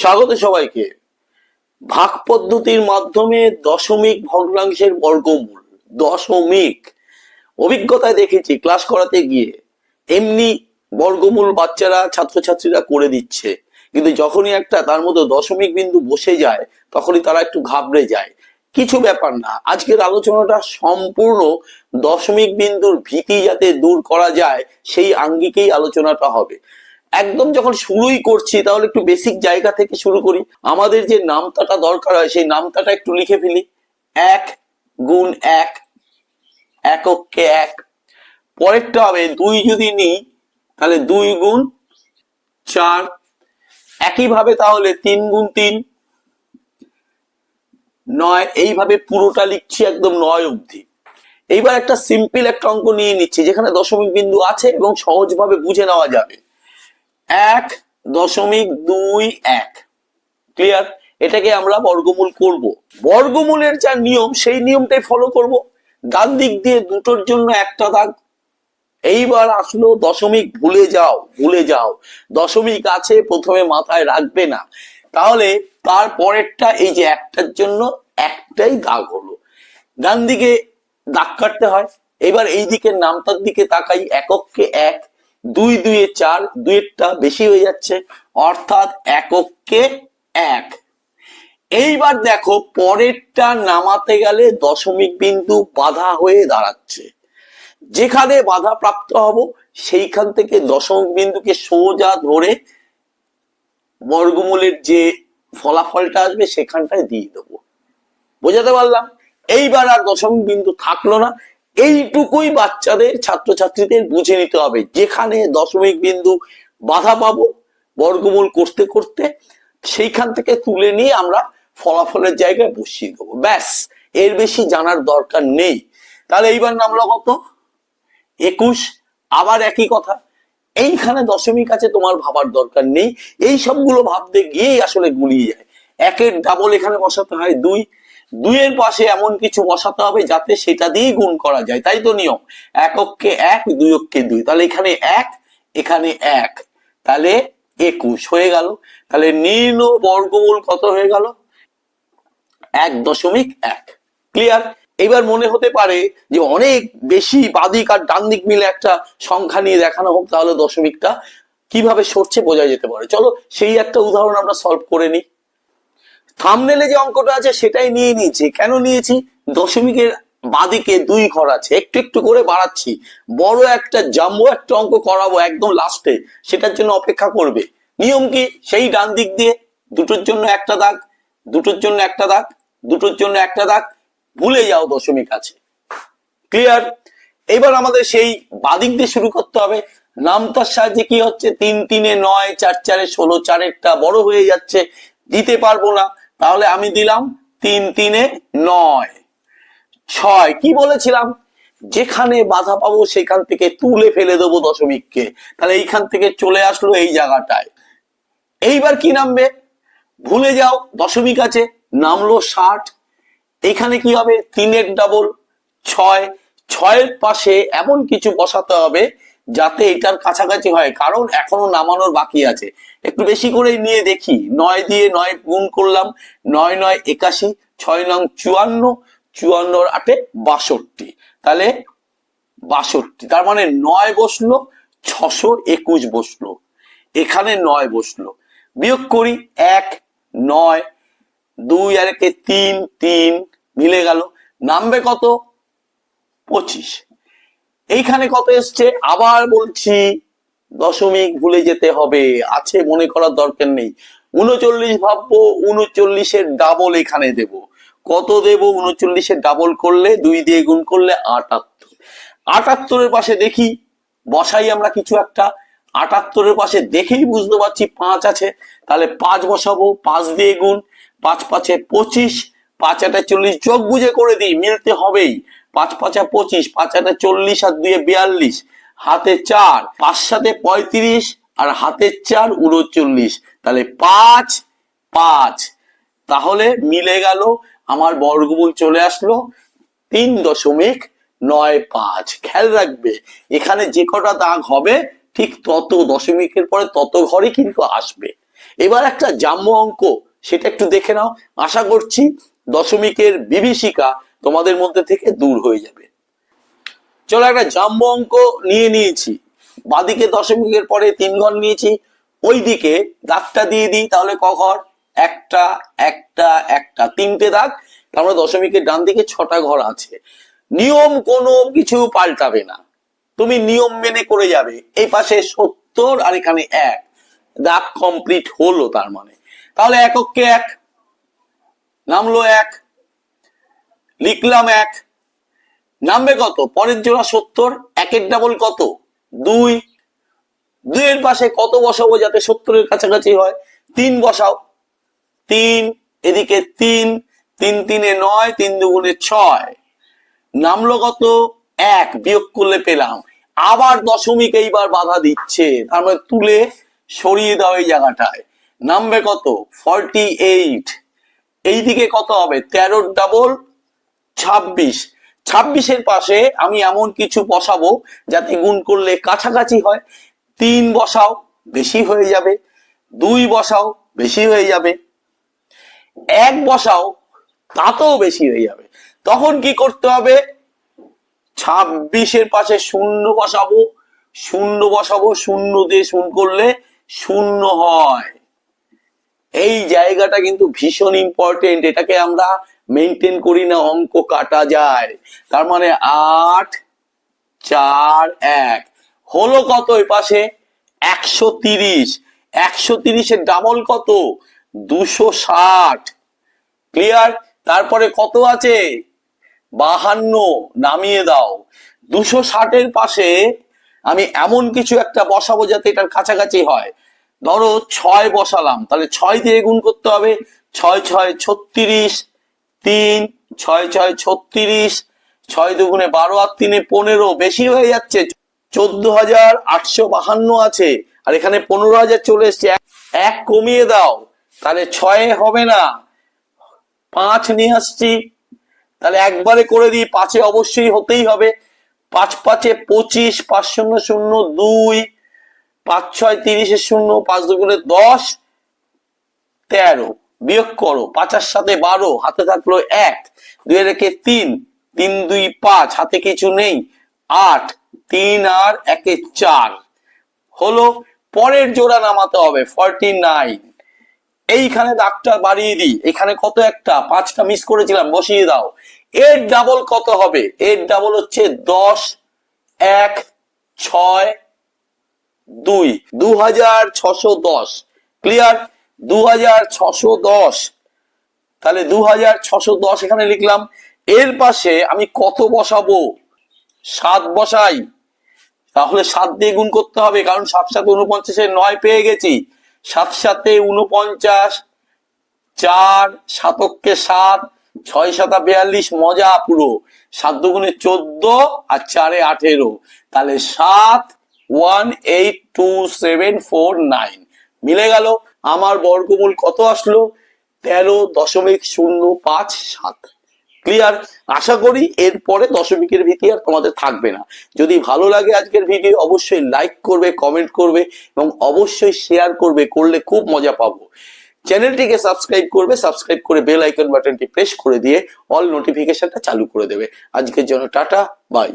স্বাগত সবাইকে। ভাগ পদ্ধতির মাধ্যমে দশমিক ভগ্নাংশের বর্গমূল, দশমিক। অভিজ্ঞতায় দেখেছি, ক্লাস করাতে গিয়ে এমনি বর্গমূল বাচ্চারা, ছাত্রছাত্রীরা করে দিচ্ছে। কিন্তু যখনই একটা তার মধ্যে দশমিক বিন্দু বসে যায়, তখনই তারা একটু ঘাবড়ে যায়। কিছু ব্যাপার না, আজকের আলোচনাটা সম্পূর্ণ দশমিক বিন্দুর ভীতি যাতে দূর করা যায়, সেই আঙ্গিকেই আলোচনাটা হবে। একদম যখন শুরুই করছি, তাহলে একটু বেসিক জায়গা থেকে শুরু করি। আমাদের যে নামতাটা দরকার হয়, সেই নামতাটা একটু লিখে ফেলি। এক গুণ এক এককে এক। পরেরটা হবে, দুই যদি নিই, তাহলে দুই গুণ চার। একইভাবে তাহলে তিন গুণ তিন। নয়, এইভাবে পুরোটা লিখছি একদম নয় অবধি। এইবার একটা সিম্পল একটা অঙ্ক নিয়ে নিচ্ছি, যেখানে দশমিক বিন্দু আছে এবং সহজভাবে বুঝে নেওয়া যাবে। এক দশমিক দুই এক। ক্লিয়ার এটাকে আমরা বর্গমূল করব। বর্গমূলের যা নিয়ম, সেই নিয়মটাই ফলো করব। ডান দিক দিয়ে দুটোর জন্য একটা দাগ এইবার আসলো দশমিক, ভুলে যাও ভুলে যাও। দশমিক আছে, প্রথমে মাথায় রাখবে না। তাহলে তার পরেরটা, এই যে একটার জন্য একটাই দাগ হলো। ডান দিকে দাগ কাটতে হয়। এবার এই দিকে নামটার দিকে তাকাই, একককে এক। দুই দুয়ে চার, দুইয়েরটা বেশি হয়ে যাচ্ছে, অর্থাৎ একককে এক। এইবার দেখো, পরেরটা নামাতে গেলে দশমিক বিন্দু বাধা হয়ে দাঁড়াচ্ছে। যেখানে বাধা প্রাপ্ত হব, সেইখান থেকে দশমিক বিন্দুকে সোজা ধরে বর্গমূলের যে ফলাফলটা আসবে, সেখানটায় দিয়ে দেবো। বোঝাতে পারলাম? এইবার আর দশমিক বিন্দু থাকল না। এইটুকুই বাচ্চাদের, ছাত্রছাত্রীদের বুঝে নিতে হবে। যেখানে দশমিক বিন্দু বাধা পাবো, বর্গমূল করতে করতে, সেইখান থেকে তুলে নিয়ে আমরা ফলাফলের জায়গায় বসিয়ে দেবো। ব্যাস, এর বেশি জানার দরকার নেই। তাহলে এইবার নামলো কত একুশ, আবার একই কথা। এইখানে দশমিক আছে, তোমার ভাবার দরকার নেই। এই সবগুলো ভাবতে গিয়েই আসলে গুলিয়ে যায়। একের ডাবল এখানে বসাতে হয়, দুই দুইয়ের পাশে এমন কিছু বসাতে হবে যাতে সেটা দিয়েই গুণ করা যায়। তাই তো নিয়ম? একককে এক, দুই অক্ষে দুই। তাহলে এখানে এক এখানে এক। তাহলে একুশ হয়ে গেল। তাহলে নির্ণ বর্গমূল কত হয়ে গেল? এক দশমিক এক। ক্লিয়ার এবার মনে হতে পারে যে অনেক বেশি বাদিক আর ডান দিক মিলে একটা সংখ্যা নিয়ে দেখানো হোক, তাহলে দশমিকটা কীভাবে সরছে বোঝা যেতে পারে। চলো সেই একটা উদাহরণ আমরা সলভ করে নিই। থামনেলে যে অঙ্কটা আছে, সেটাই নিয়ে নিয়েছি। কেন নিয়েছি? দশমিকের বাদিকে দুই ঘর আছে। একটু একটু করে বাড়াচ্ছি। বড় একটা জাম্বো, একটা অঙ্ক করাবো একদম লাস্টে সেটার জন্য অপেক্ষা করবে। নিয়ম কি? সেই ডান দিক দিয়ে, দুটোর জন্য একটা দাগ, দুটোর জন্য একটা দাগ, দুটোর জন্য একটা দাগ। ভুলে যাও দশমিক আছে। ক্লিয়ার এবার আমাদের সেই বাদিক দিয়ে শুরু করতে হবে। নামতার সাহায্যে কি হচ্ছে? তিন, তিনে নয়, চার, চারে ষোলো, চারেরটা বড় হয়ে যাচ্ছে। দিতে পারব না। তাহলে আমি দিলাম তিন তিনে নয়। ছয়। কি বলেছিলাম? যেখানে বাধা পাবো সেখান থেকে তুলে ফেলে দেবো দশমিককে। তাহলে এইখান থেকে চলে আসলো এই জায়গাটায়। এইবার কি নামবে? ভুলে যাও, দশমিক আছে, নামলো ষাট। এখানে কি হবে? তিনের ডাবল ছয়। ছয়ের পাশে এমন কিছু বসাতে হবে যাতে এটার কাছাকাছি হয়। কারণ এখনও নামানোর বাকি আছে। একটু বেশি করে নিয়ে দেখি। নয় দিয়ে নয় গুণ করলাম। নয় নয় একাশি, ছয় নং চুয়ান্ন চুয়ান্নর আটে বাষট্টি। তাহলে বাষট্টি। তার মানে নয় বসল, ছশো একুশ বসল। এখানে নয় বসল। বিয়োগ করি এক, নয়, দুই আর একে তিন তিন মিলে গেল। নামবে কত? পঁচিশ। এইখানে কত এসছে? আবার বলছি, দশমিক ভুলে যেতে হবে। আছে, মনে করার দরকার নেই। উনচল্লিশ ভাববো, উনচল্লিশের ডাবল এখানে দেব। কত দেব? উনচল্লিশের ডাবল করলে, দুই দিয়ে গুণ করলে আটাত্তর। আটাত্তরের পাশে দেখি, বসাই আমরা কিছু একটা। আটাত্তরের পাশে দেখেই বুঝতে পারছি পাঁচ আছে। তাহলে পাঁচ বসাবো, পাঁচ দিয়ে গুণ। পাঁচ পাঁচে পঁচিশ, পাঁচ আটা চল্লিশ যোগ বুঝে করে দিই, মিলতে হবেই। পাঁচ, পাঁচা পঁচিশ, পাঁচ আটা চল্লিশ আর দুয়ে বিয়াল্লিশ, হাতে চার, পাঁচ সাথে পঁয়ত্রিশ আর হাতে চার উনচল্লিশ। তাহলে পাঁচ পাঁচ। তাহলে মিলে গেল, আমার বর্গমূল চলে আসলো তিন দশমিক নয় পাঁচ। খেয়াল রাখবে, এখানে যে কটা দাগ হবে, ঠিক তত দশমিকের পরে তত ঘরে কিন্তু আসবে। এবার একটা জাম্য অঙ্ক, সেটা একটু দেখে নাও। আশা করছি দশমিকের বিভীষিকা তোমাদের মধ্যে থেকে দূর হয়ে যাবে। চলো একটা জাম্য অঙ্ক নিয়ে নিয়েছি। বাদিকে দশমিকের পরে তিন ঘর নিয়েছি। ওইদিকে দাগটা দিয়ে দিই তাহলে ক ঘর? একটা একটা একটা। তিনটে দাগ, তারপরে দশমিকের ডান দিকে ছটা ঘর আছে। নিয়ম কোনো কিছু পাল্টাবে না। তুমি নিয়ম মেনে করে যাবে। এই পাশে সত্তর আর এখানে এক। দাগ কমপ্লিট হলো তার মানে। তাহলে এককে এক। নামলো এক। লিখলাম এক। নামবে কত? পরের জোড়া সত্তর, একের ডাবল কত? দুই। দুইয়ের পাশে কত বসাবো যাতে সত্তরের কাছাকাছি হয়? তিন বসাও। তিন, এদিকে তিন তিন তিনে নয়, তিন দুগুণে ছয়। নামলো কত? এক, বিয়োগ করলে পেলাম। আবার দশমিক এইবার বাধা দিচ্ছে। তার মানে তুলে সরিয়ে দাও এই জায়গাটায়। নামবে কত? ফর্টি এইট এইদিকে কত হবে? তেরো ডাবল ছাব্বিশ। ছাব্বিশের পাশে আমি এমন কিছু বসাবো যাতে গুণ করলে কাছাকাছি হয়। তিন বসাও, বেশি হয়ে যাবে। দুই বসাও, বেশি হয়ে যাবে। এক বসাও, তাতেও বেশি হয়ে যাবে। তখন কি করতে হবে? ছাব্বিশের পাশে শূন্য বসাবো শূন্য বসাবো, শূন্য দিয়ে শূন্য করলে শূন্য হয়। এই জায়গাটা কিন্তু ভীষণ ইম্পর্টেন্ট এটাকে আমরা মেনটেন করি না, অঙ্ক কাটা যায়। তার মানে আট, চার, এক। হলো কত এই পাশে? একশো তিরিশ। একশো তিরিশের ডাবল কত? দুশো ষাট। ক্লিয়ার তারপরে কত আছে? বাহান্ন। নামিয়ে দাও। দুশো ষাটের পাশে আমি এমন কিছু একটা বসাবো যাতে এটার কাছাকাছি হয়। ধরো ছয় বসালাম। তাহলে ছয় দিয়ে গুণ করতে হবে। ছয় ছয়, ছত্রিশ। তিন, ছয় ছয়, ছত্রিশ, ছয় দুগুণে বারো আর তিনে পনেরো। বেশি হয়ে যাচ্ছে। চোদ্দ হাজার আটশো বাহান্ন আছে। আর এখানে পনেরো হাজার চলে এসছে। এক- কমিয়ে দাও। তাহলে ছয়ে হবে না। পাঁচ নিয়ে আসছি। তাহলে একবারে করে দিই। পাঁচে অবশ্যই হতেই হবে। পাঁচ পাঁচে পঁচিশ, পাঁচ শূন্য শূন্য দুই, পাঁচ ছয় তিরিশের শূন্য, পাঁচ দুগুণে দশ, তেরো। বিয়োগ করো, পাঁচার সাথে বারো, হাতে থাকল এক, দুই রেখে তিন তিন দুই পাঁচ, হাতে কিছু নেই, আট, তিন আর একে চার। হলো পরের জোড়া নামাতে হবে ফর্টি নাইন এইখানে দাগটা বাড়িয়ে দিই, এখানে কত একটা? পাঁচটা মিস করেছিলাম, বসিয়ে দাও। এর ডাবল কত হবে? এর ডাবল হচ্ছে দশ, এক, ছয়, দুই। দু হাজার ছশো দশ। ক্লিয়ার দু হাজার তাহলে দু এখানে লিখলাম, এর পাশে আমি কত বসাবো? সাত বসাই। তাহলে সাত দিয়ে গুণ করতে হবে, কারণ সাত সাথে উনপঞ্চাশের নয় পেয়ে গেছি। সাত সাথে উনপঞ্চাশ চার সাতককে সাত, ছয় সাতা বিয়াল্লিশ, মজা পুরো। সাত দুগুণে চোদ্দ আর চারে আঠেরো। তাহলে সাত, one, eight, two, seven, four, nine. মিলে গেল। আমার বর্গমূল কত আসলো? তেরো দশমিক শূন্য পাঁচ সাত। ক্লিয়ার আশা করি এরপরে দশমিকের ভীতি আর তোমাদের থাকবে না। যদি ভালো লাগে আজকের ভিডিও, অবশ্যই লাইক করবে কমেন্ট করবে এবং অবশ্যই শেয়ার করবে, করলে খুব মজা পাবো। চ্যানেলটিকে সাবস্ক্রাইব করবে সাবস্ক্রাইব করে বেল আইকন বাটনটি প্রেস করে দিয়ে অল নোটিফিকেশনটা চালু করে দেবে। আজকের জন্য টাটা বাই